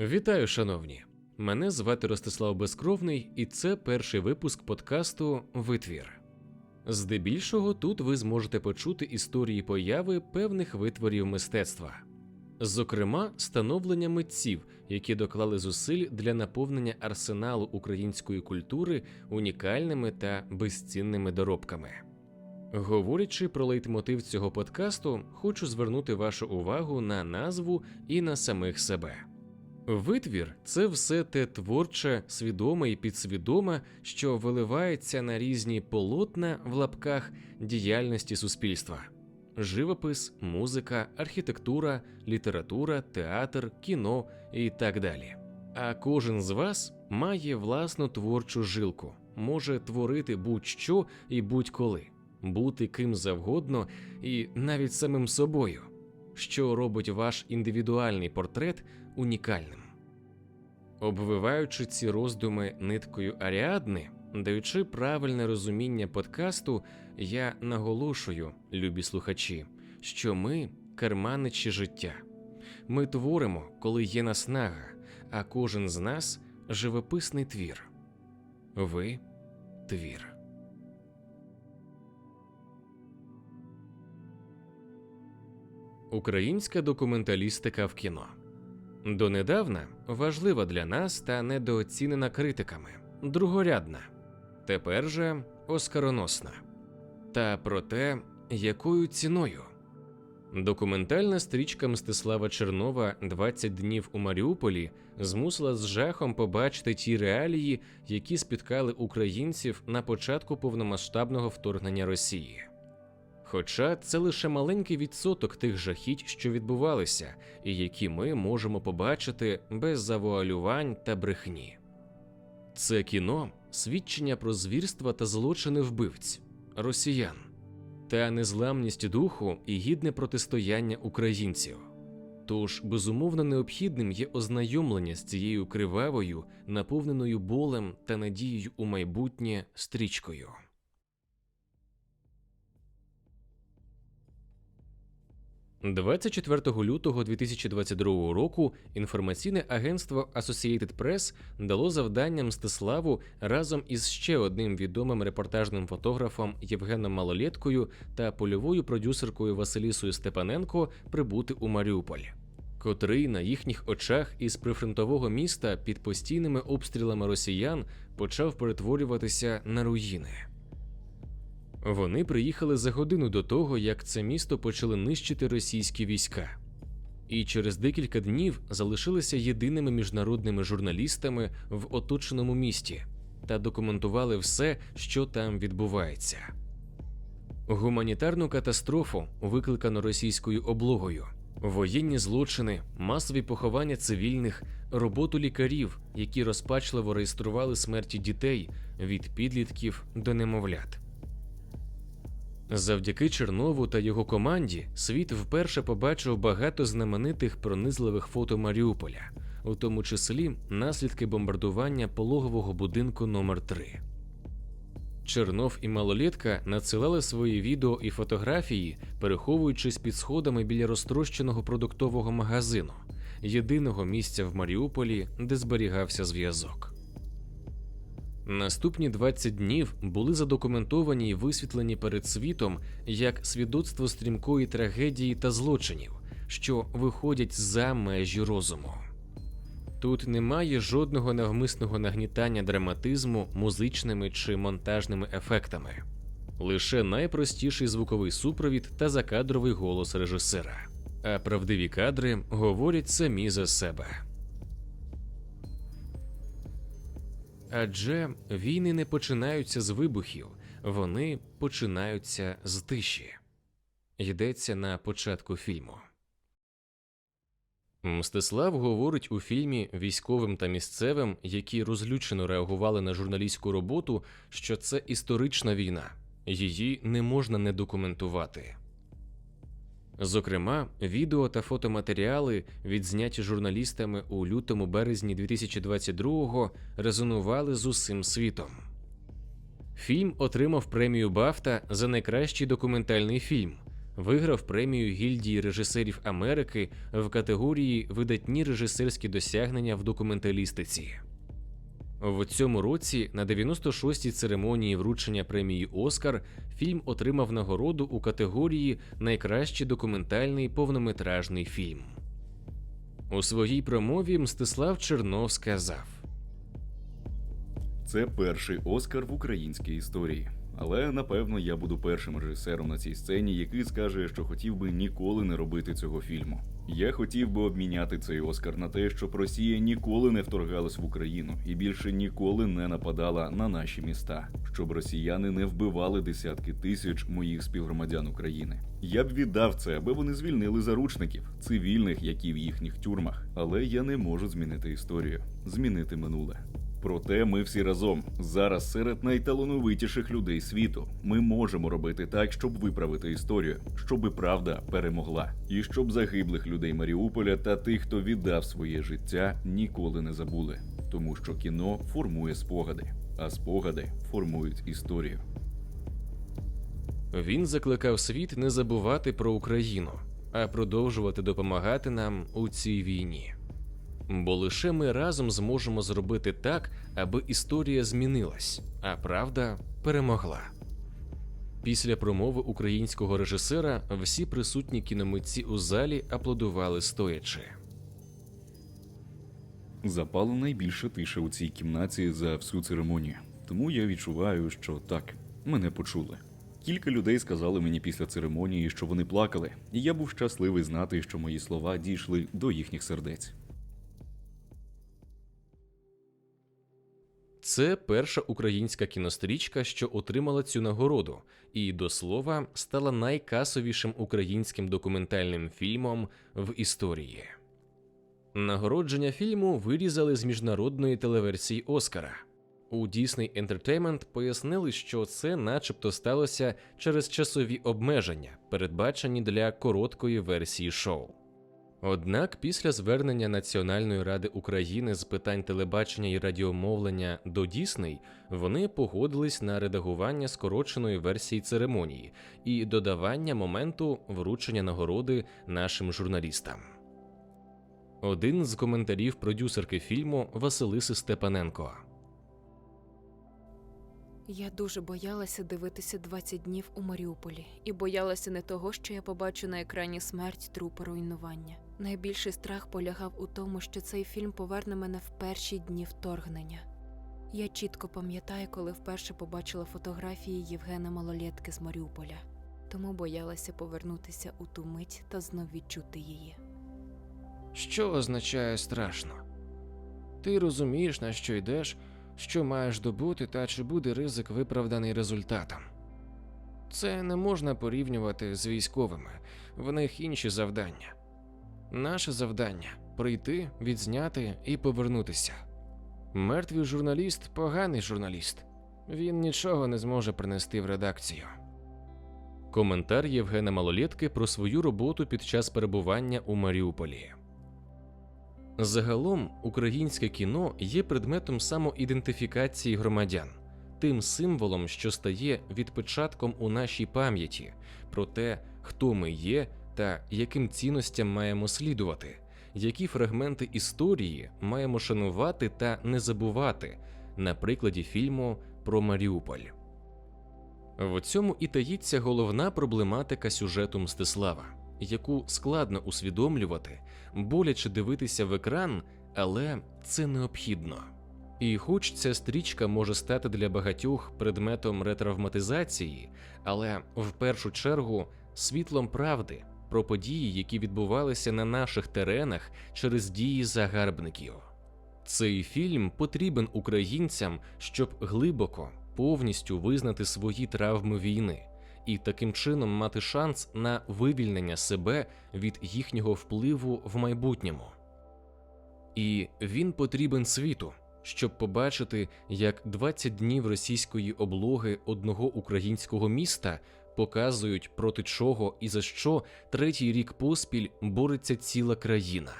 Вітаю, шановні! Мене звати Ростислав Безкровний, і це перший випуск подкасту Витвір. Здебільшого тут ви зможете почути історії появи певних витворів мистецтва, зокрема, становлення митців, які доклали зусиль для наповнення арсеналу української культури унікальними та безцінними доробками. Говорячи про лейтмотив цього подкасту, хочу звернути вашу увагу на назву і на самих себе. Витвір це все те творче, свідоме і підсвідоме, що виливається на різні полотна в лапках діяльності суспільства: живопис, музика, архітектура, література, театр, кіно і так далі. А кожен з вас має власну творчу жилку, може творити будь-що і будь-коли, бути ким завгодно і навіть самим собою, що робить ваш індивідуальний портрет унікальним. Обвиваючи ці роздуми ниткою Аріадни, даючи правильне розуміння подкасту, я наголошую, любі слухачі, що ми керманичі життя. Ми творимо, коли є наснага, а кожен з нас живописний твір. Ви твір. Українська документалістика в кіно. Донедавна важлива для нас та недооцінена критиками, другорядна, тепер же оскароносна. Та про те, якою ціною. Документальна стрічка Мстислава Чернова «20 днів у Маріуполі змусила з жахом побачити ті реалії, які спіткали українців на початку повномасштабного вторгнення Росії. Хоча це лише маленький відсоток тих жахіть, що відбувалися, і які ми можемо побачити без завуалювань та брехні. Це кіно свідчення про звірства та злочини вбивць, росіян та незламність духу і гідне протистояння українців. Тож безумовно необхідним є ознайомлення з цією кривавою, наповненою болем та надією у майбутнє стрічкою. 24 лютого 2022 року інформаційне агентство Associated Press дало завдання Мстиславу разом із ще одним відомим репортажним фотографом Євгеном Малолєткою та польовою продюсеркою Василісою Степаненко прибути у Маріуполь, котрий на їхніх очах із прифронтового міста під постійними обстрілами росіян почав перетворюватися на руїни. Вони приїхали за годину до того, як це місто почали нищити російські війська, і через декілька днів залишилися єдиними міжнародними журналістами в оточеному місті та документували все, що там відбувається. Гуманітарну катастрофу, викликану російською облогою, воєнні злочини, масові поховання цивільних, роботу лікарів, які розпачливо реєстрували смерті дітей від підлітків до немовлят. Завдяки Чернову та його команді світ вперше побачив багато знаменитих пронизливих фото Маріуполя, у тому числі наслідки бомбардування пологового будинку номер 3 Чернов і малолітка надсилали свої відео і фотографії, переховуючись під сходами біля розтрощеного продуктового магазину, єдиного місця в Маріуполі, де зберігався зв'язок. Наступні 20 днів були задокументовані і висвітлені перед світом як свідоцтво стрімкої трагедії та злочинів, що виходять за межі розуму. Тут немає жодного навмисного нагнітання драматизму музичними чи монтажними ефектами, лише найпростіший звуковий супровід та закадровий голос режисера. А правдиві кадри говорять самі за себе. Адже війни не починаються з вибухів, вони починаються з тиші. Йдеться на початку фільму. Мстислав говорить у фільмі військовим та місцевим, які розлючено реагували на журналістську роботу, що це історична війна, її не можна не документувати. Зокрема, відео та фотоматеріали, відзняті журналістами у лютому березні 2022-го, резонували з усім світом. Фільм отримав премію Бафта за найкращий документальний фільм, виграв премію гільдії режисерів Америки в категорії Видатні режисерські досягнення в документалістиці. В цьому році на 96-й церемонії вручення премії Оскар фільм отримав нагороду у категорії Найкращий документальний повнометражний фільм. У своїй промові Мстислав Чернов сказав. Це перший Оскар в українській історії. Але напевно я буду першим режисером на цій сцені, який скаже, що хотів би ніколи не робити цього фільму. Я хотів би обміняти цей Оскар на те, щоб Росія ніколи не вторгалась в Україну і більше ніколи не нападала на наші міста, щоб росіяни не вбивали десятки тисяч моїх співгромадян України. Я б віддав це, аби вони звільнили заручників, цивільних, які в їхніх тюрмах. Але я не можу змінити історію, змінити минуле. Проте ми всі разом зараз серед найталановитіших людей світу. Ми можемо робити так, щоб виправити історію, щоби правда перемогла, і щоб загиблих людей Маріуполя та тих, хто віддав своє життя, ніколи не забули, тому що кіно формує спогади, а спогади формують історію. Він закликав світ не забувати про Україну, а продовжувати допомагати нам у цій війні. Бо лише ми разом зможемо зробити так, аби історія змінилась, а правда перемогла. Після промови українського режисера всі присутні кіномитці у залі аплодували стоячи. Запало найбільше тиша у цій кімнаті за всю церемонію. Тому я відчуваю, що так, мене почули. Кілька людей сказали мені після церемонії, що вони плакали, і я був щасливий знати, що мої слова дійшли до їхніх сердець. Це перша українська кінострічка, що отримала цю нагороду, і до слова стала найкасовішим українським документальним фільмом в історії. Нагородження фільму вирізали з міжнародної телеверсії Оскара. У Disney Entertainment пояснили, що це начебто сталося через часові обмеження, передбачені для короткої версії шоу. Однак після звернення Національної ради України з питань телебачення і радіомовлення до Дісней вони погодились на редагування скороченої версії церемонії і додавання моменту вручення нагороди нашим журналістам. Один з коментарів продюсерки фільму Василиси Степаненко. Я дуже боялася дивитися 20 днів у Маріуполі і боялася не того, що я побачу на екрані смерть, трупи, руйнування. Найбільший страх полягав у тому, що цей фільм поверне мене в перші дні вторгнення. Я чітко пам'ятаю, коли вперше побачила фотографії Євгена Малолєтки з Маріуполя, тому боялася повернутися у ту мить та знов відчути її. Що означає страшно? Ти розумієш, на що йдеш, що маєш добути, та чи буде ризик виправданий результатом. Це не можна порівнювати з військовими, в них інші завдання. Наше завдання прийти, відзняти і повернутися. Мертвий журналіст поганий журналіст. Він нічого не зможе принести в редакцію. Коментар Євгена Малолєтки про свою роботу під час перебування у Маріуполі. Загалом українське кіно є предметом самоідентифікації громадян, тим символом, що стає відпечатком у нашій пам'яті про те, хто ми є та яким цінностям маємо слідувати, які фрагменти історії маємо шанувати та не забувати на прикладі фільму про Маріуполь. В цьому і таїться головна проблематика сюжету Мстислава, яку складно усвідомлювати, боляче дивитися в екран, але це необхідно. І хоч ця стрічка може стати для багатьох предметом ретравматизації, але в першу чергу світлом правди про події, які відбувалися на наших теренах через дії загарбників. Цей фільм потрібен українцям, щоб глибоко, повністю визнати свої травми війни і таким чином мати шанс на вивільнення себе від їхнього впливу в майбутньому. І він потрібен світу, щоб побачити, як 20 днів російської облоги одного українського міста показують проти чого і за що третій рік поспіль бореться ціла країна.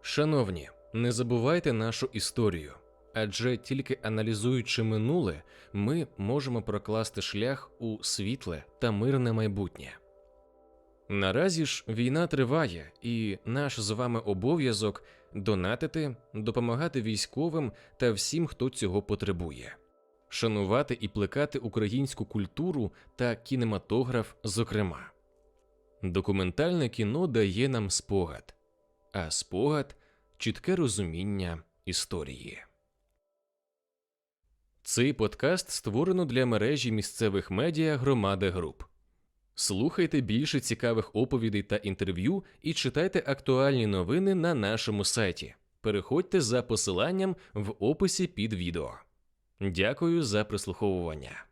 Шановні, не забувайте нашу історію, адже тільки аналізуючи минуле, ми можемо прокласти шлях у світле та мирне майбутнє. Наразі ж війна триває, і наш з вами обов'язок донатити, допомагати військовим та всім, хто цього потребує, шанувати і плекати українську культуру та кінематограф, зокрема. Документальне кіно дає нам спогад, а спогад чітке розуміння історії. Цей подкаст створено для мережі місцевих медіа Громада Груп. Слухайте більше цікавих оповідей та інтерв'ю і читайте актуальні новини на нашому сайті. Переходьте за посиланням в описі під відео. Дякую за прослуховування.